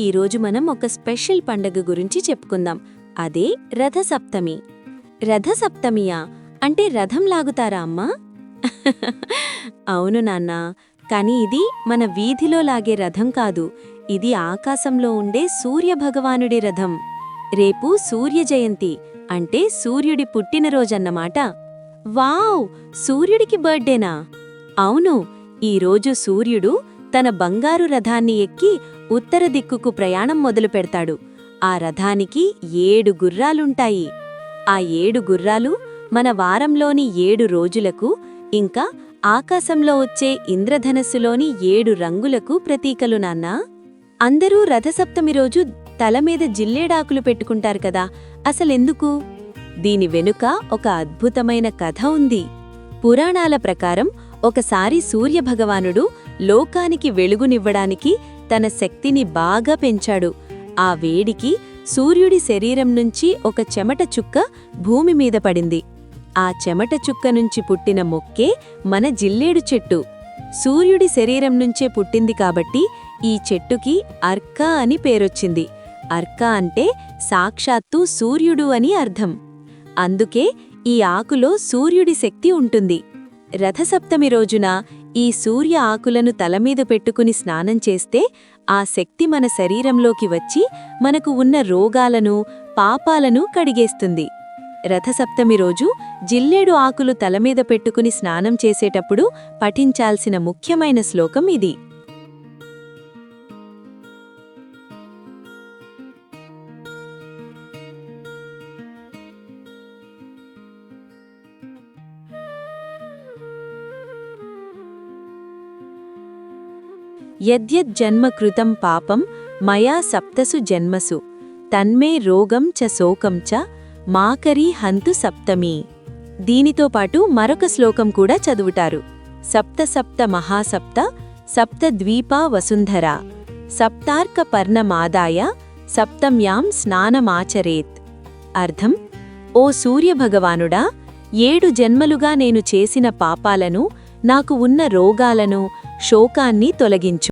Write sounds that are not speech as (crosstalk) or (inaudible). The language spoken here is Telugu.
ఈరోజు మనం ఒక స్పెషల్ పండగ గురించి చెప్పుకుందాం. అదే రథసప్తమి. రథసప్తమియా? అంటే రథం లాగుతారా అమ్మా? (laughs) అవును నాన్నా. కాని ఇది మన వీధిలో లాగే రథం కాదు. ఇది ఆకాశంలో ఉండే సూర్యభగవానుడి రథం. రేపు సూర్య జయంతి అంటే సూర్యుడి పుట్టినరోజన్నమాట. వావ్! సూర్యుడికి బర్త్డేనా? అవును ఈరోజు సూర్యుడు తన బంగారు రథాన్ని ఎక్కి ఉత్తర దిక్కుకు ప్రయాణం మొదలు పెడతాడు. ఆ రథానికి ఏడు గుర్రాలుంటాయి. ఆ ఏడు గుర్రాలు మన వారంలోని ఏడు రోజులకు ఇంకా ఆకాశంలో వచ్చే ఇంద్రధనస్సులోని ఏడు రంగులకు ప్రతీకలు నాన్నా. అందరూ రథసప్తమి రోజు తల మీద జిల్లేడాకులు పెట్టుకుంటారు కదా అసలెందుకు? దీని వెనుక ఒక అద్భుతమైన కథ ఉంది. పురాణాల ప్రకారం ఒకసారి సూర్యభగవానుడు లోకానికి వెలుగునివ్వడానికి తన శక్తిని బాగా పెంచాడు. ఆ వేడికి సూర్యుడి శరీరం నుంచి ఒక చెమట చుక్క భూమి మీద పడింది. ఆ చెమట చుక్క నుంచి పుట్టిన మొక్కే మన జిల్లేడు చెట్టు. సూర్యుడి శరీరం నుంచే పుట్టింది కాబట్టి ఈ చెట్టుకి అర్క అని పేరొచ్చింది. అర్క అంటే సాక్షాత్తు సూర్యుడు అని అర్థం. అందుకే ఈ ఆకులో సూర్యుడి శక్తి ఉంటుంది. రథసప్తమి రోజున ఈ సూర్య ఆకులను తలమీద పెట్టుకుని స్నానం చేస్తే ఆ శక్తి మన శరీరంలోకి వచ్చి మనకు ఉన్న రోగాలను పాపాలను కడిగేస్తుంది. రథసప్తమి రోజు జిల్లేడు ఆకులు తలమీద పెట్టుకుని స్నానం చేసేటప్పుడు పఠించాల్సిన ముఖ్యమైన శ్లోకం ఇది. యద్యజ్జన్మ కృతం పాపం మయా సప్తసు జన్మసు. తన్మే రోగం చ శోకం చ మాకరీ హంతు సప్తమి. దీనితో పాటు మరొక శ్లోకం కూడా చదువుటారు సప్త సప్త మహాసప్త సప్త ద్వీపా వసుంధర. సప్తార్క పర్ణమాదాయ సప్తమ్యాం స్నానమాచరేత్. అర్థం? ఓ సూర్యభగవానుడా ఏడు జన్మలుగా నేను చేసిన పాపాలను నాకు ఉన్న రోగాలను శోకాన్ని తొలగించు.